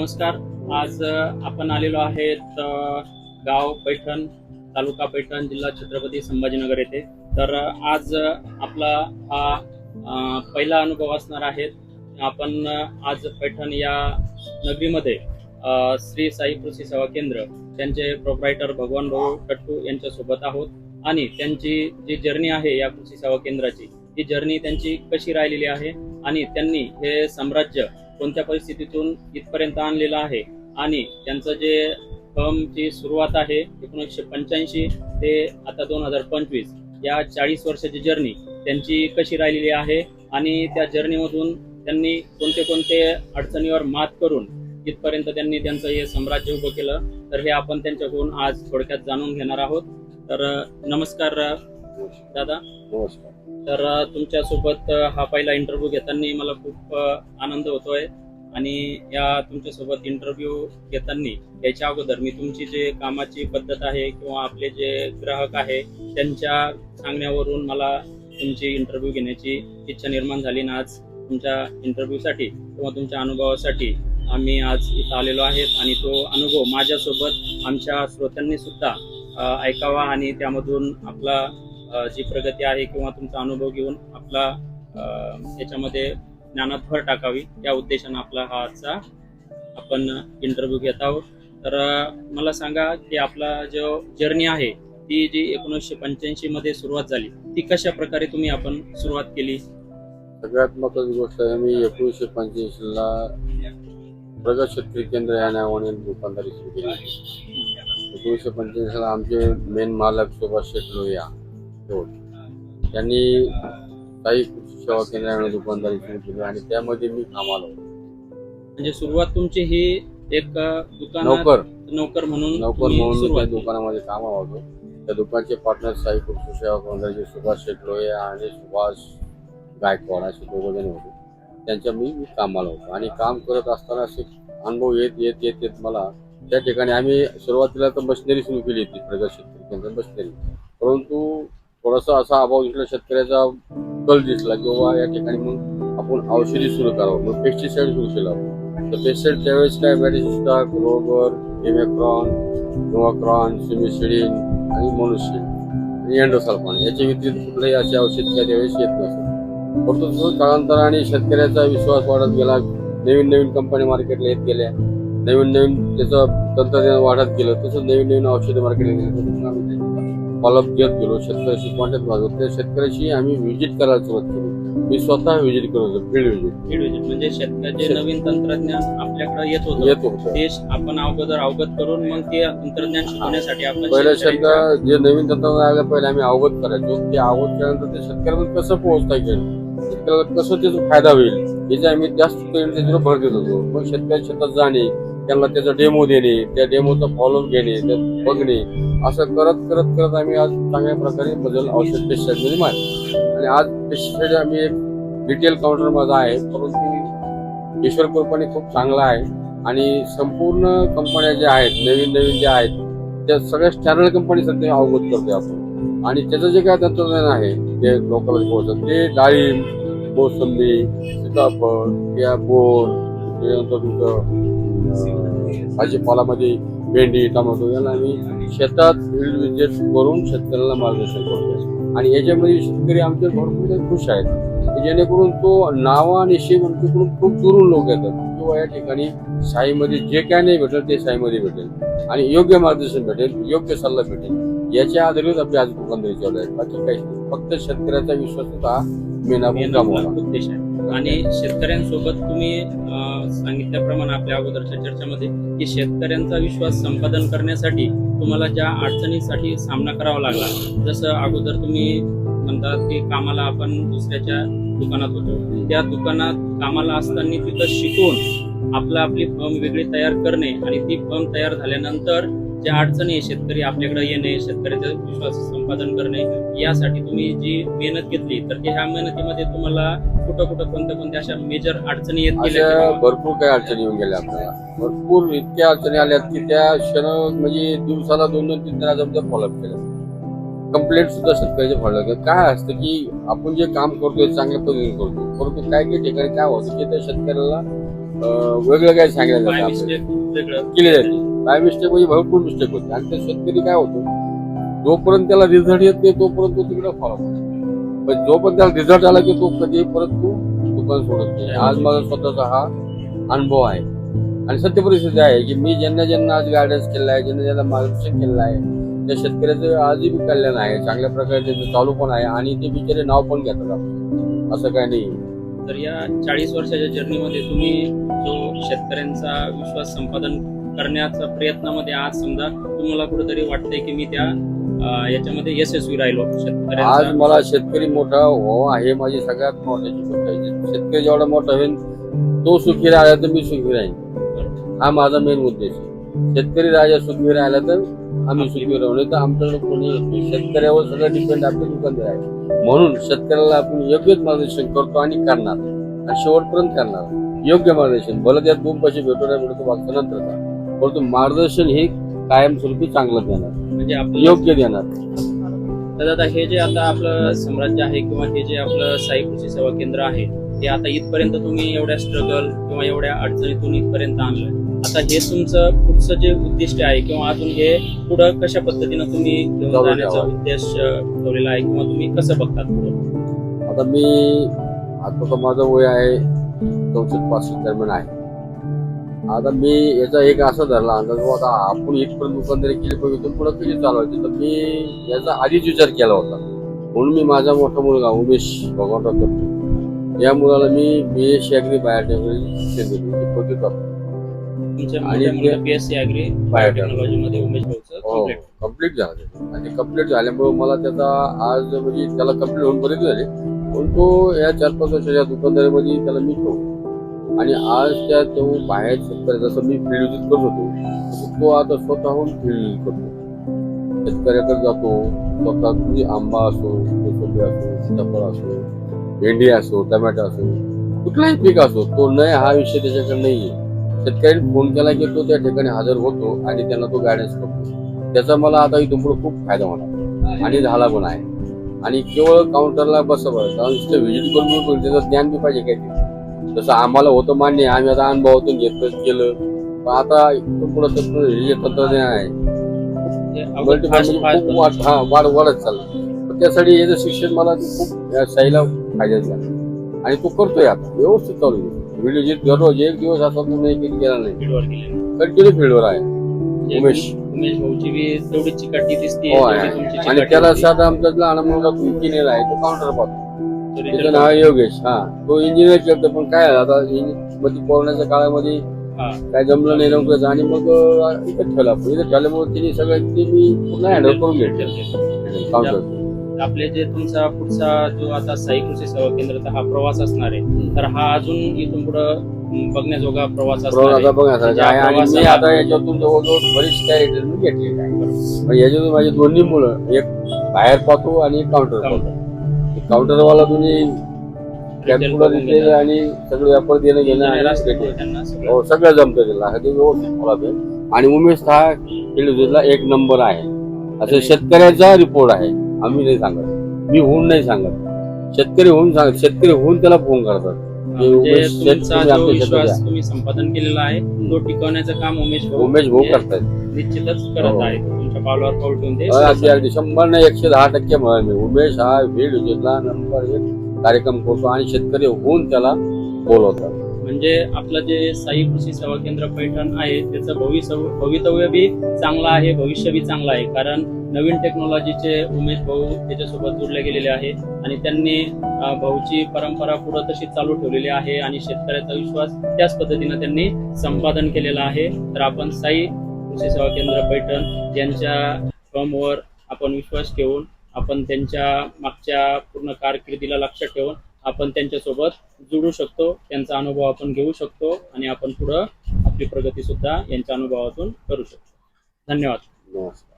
नमस्कार. आज आपण आलेलो आहेत गाव पैठण तालुका पैठण जिल्हा छत्रपती संभाजीनगर येथे. तर आज आपला हा पहिला अनुभव असणार आहे. आपण आज पैठण या नगरीमध्ये श्री साई कृषी सेवा केंद्र त्यांचे प्रोप्रायटर भगवान भाऊ टट्टू यांच्या सोबत आहोत. आणि त्यांची जी जर्नी आहे या कृषी सेवा केंद्राची ती जर्नी त्यांची कशी राहिलेली आहे? आणि त्यांनी हे साम्राज्य कोणत्या परिस्थितीतून इथपर्यंत आणलेलं आहे आणि त्यांचं जे फर्मची सुरुवात आहे एकोणीसशे पंच्याऐंशी ते आता दोन हजार पंचवीस या चाळीस वर्षाची जर्नी त्यांची कशी राहिलेली आहे आणि त्या जर्नीमधून त्यांनी कोणते कोणते अडचणीवर मात करून इथपर्यंत त्यांनी त्यांचं हे साम्राज्य उभं केलं तर हे आपण त्यांच्याकडून आज थोडक्यात जाणून घेणार आहोत. तर नमस्कार दादा. नमस्कार. तर तुमच्यासोबत हा पहिला इंटरव्ह्यू घेताना मला खूप आनंद होतोय. आणि या तुमच्यासोबत इंटरव्ह्यू घेताना याच्या अगोदर मी तुमची जे कामाची पद्धत आहे किंवा आपले जे ग्राहक आहे त्यांच्या सांगण्यावरून मला तुमची इंटरव्ह्यू घेण्याची इच्छा निर्माण झाली. ना आज तुमच्या इंटरव्ह्यूसाठी किंवा तुमच्या अनुभवासाठी आम्ही आज इथं आलेलो आहेत. आणि तो अनुभव माझ्यासोबत आमच्या श्रोत्यांनी सुद्धा ऐकावा आणि त्यामधून आपला जी प्रगती आहे किंवा तुमचा अनुभव घेऊन आपला याच्यामध्ये ज्ञानात भर टाकावी या उद्देशानं आपला हा आजचा आपण इंटरव्ह्यू घेत आहोत. तर मला सांगा की आपला जो जर्नी आहे ती जी एकोणीसशे पंच्याऐंशी मध्ये सुरुवात झाली ती कशा प्रकारे तुम्ही आपण सुरुवात केली? सगळ्यात महत्वाची गोष्ट आहे मी एकोणीसशे पंच्याऐंशी ला प्रगत शेतकरी केंद्र या नावाने दुकानदारी सुरू केली. एकोणीसशे पंच्याऐंशी ला आमचे मेन मालक सुभाष शेट लोहिया. होते. त्यांनी काही कृषी सेवा केंद्राने दुकानदारी सुरू केली आणि त्यामध्ये मी कामाला होतो. म्हणजे सुरुवात तुमची ही एक अ, दुकानात नौकर. नोकर म्हणून नौकर म्हणून त्या. दुकानामध्ये कामाला होतो. त्या दुकानचे पार्टनर साई कृषी सेवा केंद्राचे सुभाष शेठ लोहिया आणि सुभाष गायकवाड असे दोघं जण होते. त्यांच्या मी मी कामाला होतो. आणि काम करत असताना असे अनुभव येत येत येत येत मला त्या ठिकाणी आम्ही सुरुवातीला तर मशिनरी सुरू केली होती प्रगत शेतकरी केंद्र मशिनरी. परंतु थोडासा असा अभाव दिसला शेतकऱ्याचा कल दिसला किंवा या ठिकाणी मग आपण औषधी सुरू करावं. मग पेस्टिसाईड सुरू केलं तर पेस्टिसाइड त्यावेळेस काय मॅडिसिस्टा ग्लोबर इमेक्रॉन नोवाक्रॉन सिमिसिडिन आणि मोनोसिड आणि एंडोसल्फान याच्या व्यतिरिक्त कुठलंही असे औषध त्या त्यावेळेस येत नसत परंतु तसं कालांतराने शेतकऱ्याचा विश्वास वाढत गेला. नवीन नवीन कंपनी मार्केटला येत गेल्या. नवीन नवीन त्याचं तंत्रज्ञान वाढत गेलं. तसं नवीन नवीन औषधं मार्केटला फॉलोअप घेत गेलो शेतकऱ्याशी कॉन्टॅक्ट वाजवत त्या शेतकऱ्याशी आम्ही व्हिजिट करायला सुरुवात केली. मी स्वतः व्हिजिट करत होतो फील्ड व्हिजिट Field visit. म्हणजे शेतकऱ्याचे शेत- नवीन तंत्रज्ञान आपल्याकडे येत होतं येत होतं. ते आपण अगोदर अवगत करून मग ते तंत्रज्ञान शिकवण्यासाठी आपण पहिल्या शब्द जे नवीन तंत्रज्ञान आलं पहिले आम्ही अवगत करायचो. ते अवगत केल्यानंतर ते शेतकऱ्यापर्यंत कसं पोहोचता येईल? कसं त्याचा फायदा होईल? याच्या आम्ही जास्त करून त्याच्यावर भर देत होतो. पण शेतकरी शेतात जाणे त्यांना त्याचा डेमो देणे त्या डेमोचा फॉलोअप घेणे त्यात बघणे असं करत करत करत आम्ही आज चांगल्या प्रकारे बदल औषध पेस्टिसाईड मारले आणि आज पेस्टिसाईड आम्ही एक रिटेल काउंटरमध्ये आहे परंतु ईश्वर कृपाने खूप चांगला आहे. आणि संपूर्ण कंपन्या ज्या आहेत नवीन नवीन ज्या आहेत त्या सगळ्या स्टँडर्ड कंपनी सध्या अवगत करतो आपण. आणि त्याचं जे काय तंत्रज्ञान आहे ते लोकलच पोहोचतात ते डाळिंब मोसंबी सीताफळ या बोर त्यानंतर तुमचं भाजीपालामध्ये भेंडी टमाटो यांना आम्ही शेतात फील्ड विजिट करून शेतकऱ्यांना मार्गदर्शन करतो आणि याच्यामध्ये शेतकरी आमचे भरपूर खुश आहेत. जेणेकरून तो नावा आणि आमच्याकडून खूप दुरून लोक येतात. किंवा या ठिकाणी शाहीमध्ये जे काय नाही भेटेल ते शाहीमध्ये भेटेल. आणि योग्य मार्गदर्शन भेटेल योग्य सल्ला भेटेल. याच्या आधारित आपली आज दुकानदारी चालू आहे. बाकी काहीच नाही. फक्त शेतकऱ्याचा विश्वास होता आणि शेतकऱ्यांसोबत तुम्ही सांगितल्याप्रमाणे आपल्या अगोदरच्या चर्चेमध्ये की शेतकऱ्यांचा विश्वास संपादन करण्यासाठी तुम्हाला ज्या अडचणीसाठी सामना करावा लागला जसं अगोदर तुम्ही म्हणतात की कामाला आपण दुसऱ्याच्या दुकानात होतो. त्या दुकानात कामाला असताना तिथं शिकून आपलं आपली फर्म वेगळी तयार करणे आणि ती फर्म तयार झाल्यानंतर ज्या अडचणी आहे शेतकरी आपल्याकडे येणे शेतकऱ्याचा विश्वास संपादन करणे यासाठी तुम्ही जी मेहनत घेतली तर ह्या मेहनतीमध्ये तुम्हाला कुठं कुठं कोणत्या कोणत्या अशा मेजर अडचणी येत गेल्या भरपूर काही अडचणी येऊन गेल्या आपल्याला. भरपूर इतक्या अडचणी आल्यात की त्या क्षण म्हणजे दिवसाला दोन दोन तीन तीन हजार फॉलोअप केलं. कंप्लेंट सुद्धा शेतकऱ्याचे फॉलो काय असतं की आपण जे काम करतोय चांगल्या पद्धतीने करतो परंतु काय काही ठिकाणी काय होतं की त्या शेतकऱ्याला वेगळं काय सांगितलं जातं केली जाते. काय मिस्टेक म्हणजे भरपूर मिस्टेक होते. आणि ते शेतकरी काय होतो जोपर्यंत त्याला रिझल्ट येत नाही तोपर्यंत तो तिकडे फॉलो पण जोपर्यंत त्याला रिझल्ट आला की तो कधी परत तो दुकान सोडत नाही. आज माझा स्वतःचा हा अनुभव आहे. आणि सत्य परिस्थिती आहे की मी ज्यांना ज्यांना आज गायडन्स केलं आहे ज्यांना ज्यांना मार्गदर्शन केलं आहे त्या शेतकऱ्याचं आजही बी कल्याण आहे चांगल्या प्रकारे त्याचं चालू पण आहे आणि ते बिचारे नाव पण घेतात असं काय नाही. तर या चाळीस वर्षाच्या जर्नीमध्ये तुम्ही जो शेतकऱ्यांचा विश्वास संपादन करण्याच्या प्रयत्नामध्ये आज समजा तुम्हाला कुठेतरी वाटतंय की मी त्या याच्यामध्ये यशस्वी राहिलो. आज शेतकऱ्यांचा मला शेतकरी मोठा हो आहे माझी सगळ्यात मोठ्याची गोष्ट आहे. शेतकरी जेवढा मोठा होईल तो सुखी राहिला तर मी सुखी राहीन. हा माझा मेन उद्देश आहे. शेतकरी राजा सुखी राहिला तर आम्ही सुखी राहू. नाही तर आमच्याकडे कोणी शेतकऱ्यावर सगळं डिपेंड आपले दुकानदार आहे. म्हणून शेतकऱ्याला आपण योग्यच मार्गदर्शन करतो आणि करणार. आणि शेवटपर्यंत करणार. योग्य मार्गदर्शन. भलं त्यात दोन पैसे भेटू नाही भेटतो मागचं नंतरचा परंतु मार्गदर्शन हे कायमस्वरूपी चांगलं देणार. म्हणजे आपलं योग्य देणार. तर दादा हे जे आता आपलं साम्राज्य आहे किंवा हे जे आपलं साई कृषी सेवा केंद्र आहे हे आता इथपर्यंत तुम्ही एवढ्या स्ट्रगल किंवा एवढ्या अडचणीतून इथपर्यंत आणलंय. आता हे तुमचं पुढचं जे उद्दिष्ट आहे किंवा अजून हे पुढं कशा पद्धतीनं तुम्ही घेऊन जाऊ जाण्याचा द्यावं. उद्देश ठेवलेला आहे किंवा तुम्ही कसं बघतात पुढं? आता मी आता तर माझं वय आहे चौसष्ट पासष्ट दरम्यान आहे. आता मी याचा एक असा धरला अंदाज आता आपण इथपर्यंत दुकानदारी केली पाहिजे इथून पुढे कशी चालवायची? तर मी याचा आधीच विचार केला होता. म्हणून मी माझा मोठा मुलगा उमेश भगवंतराव करतो. या मुलाला मी बी एस बायोटेक्नॉलॉजी शिक्षण दिली आणि पीएससी अॅग्री बायोटेक्नॉलॉजी मध्ये उमेश भाऊचं हो. कंप्लीट झालं. आणि कंप्लीट झाल्यामुळे मला त्याचा आज म्हणजे त्याला कंप्लीट होऊन बरेच झाले. पण तो या चार पाच वर्षाच्या दुकानदारीमध्ये त्याला मी ठेवतो आणि आज त्या तो बाहेर शेतकरी जसं मी फील्ड विजिट करत होतो तसं तो आता स्वतःहून फील्ड करतो. शेतकऱ्याकडे जातो स्वतः म्हणजे आंबा असो मोसंबी असो सीताफळ असो भेंडी असो टमॅटो असो कुठलाही पीक असो तो नाही हा विषय त्याच्याकडे नाही आहे शेतकऱ्यांनी फोन केला की तो त्या ठिकाणी हजर होतो आणि त्यांना तो गायडन्स करतो. त्याचा मला आता इथून पुढे खूप फायदा होणार. आणि झाला पण आहे. आणि केवळ काउंटरला बसावं कारण तिथे व्हिजिट करून त्याचं ज्ञान बी पाहिजे काहीतरी. जसं आम्हाला होतं मान्य आम्ही आता अनुभवातून घेतलं केलं. पण आता पुढे हे तंत्रज्ञान आहे. हे वाढ हा वाढ वाढत चाललं. त्यासाठी याचं शिक्षण मला खूप या साईला फायद्याचं झालं. आणि तो करतोय आता. व्यवस्थित चालू आहे. व्हिडिओ जे दररोज एक दिवस असा तो नाही केला नाही. कंटिन्यू फील्डवर आहे. उमेश. उमेश भाऊची तेवढी चिकाटी दिसते हो आणि त्याला. साधा आमचा लहान मुलगा तो इंजिनियर आहे. तो काउंटर पाहतो. त्याचं नाव आहे योगेश. हा. तो इंजिनियर करतो पण काय झालं आता? इंजि- मध्ये कोरोनाच्या काळामध्ये हा. काय जमलं नाही नोकरीचं आणि मग अं, इथं ठेवला पण इथं ठेवल्यामुळे तिने सगळं ते मी पुन्हा हँडल करून घेतलं. आपले जे तुमचा पुढचा जो आता साई कृषी सेवा केंद्राचा हा प्रवास असणार आहे. तर हा अजून इथून पुढं बघण्याजोगा प्रवास असणार आता आहे. आहे आणि मी प्रवासाला- आता याच्यातून जवळजवळ बरीच काय ट्रीटमेंट घेतलेली आहे. पण याच्यातून माझी दोन्ही मुलं एक बाहेर पाहतो आणि एक काउंटर पाहतो. काउंटरवाला तुम्ही कॅल्क्युलर देते आणि सगळं व्यापार देणं घेणं आहे. हो सगळं जमतं त्याला. हे व्यवस्थित आणि उमेश हा फिल्डला एक नंबर आहे. असं शेतकऱ्याचा रिपोर्ट आहे. आम्ही नाही सांगत. मी होऊन नाही सांगत. शेतकरी होऊन सांग शेतकरी होऊन त्याला फोन करतात. म्हणजे विश्वास तुम्ही संपादन केलेला आहे तो टिकवण्याचं काम उमेश उमेश भाऊ हे करतायत निश्चितच करत हो. आहे. पावलावर पाऊल ठेवून ते अगदी अगदी. शंभर नाही एकशे दहा टक्के मी उमेश हा फील्ड विजिटला नंबर एक कार्यक्रम करतो आणि शेतकरी होऊन त्याला बोलवतात. म्हणजे आपलं जे साई कृषी सेवा केंद्र पैठण आहे त्याचं भविष्य भवितव्य बी चांगलं आहे भविष्य बी चांगलं आहे. कारण नवीन टेक्नॉलॉजीचे उमेश भाऊ त्याच्यासोबत जोडले गेलेले आहे आणि त्यांनी भाऊची परंपरा पुढे तशी चालू ठेवलेली आहे आणि शेतकऱ्याचा विश्वास त्याच पद्धतीनं त्यांनी संपादन केलेला आहे. तर आपण साई कृषी सेवा केंद्र पैठण यांच्या फॉर्मवर आपण विश्वास ठेवून आपण त्यांच्या मागच्या पूर्ण कारकिर्दीला लक्षात ठेवून आपण त्यांच्यासोबत जुळू शकतो त्यांचा अनुभव आपण घेऊ शकतो आणि आपण पुढं आपली प्रगती सुद्धा यांच्या अनुभवातून करू शकतो. धन्यवाद. नमस्कार.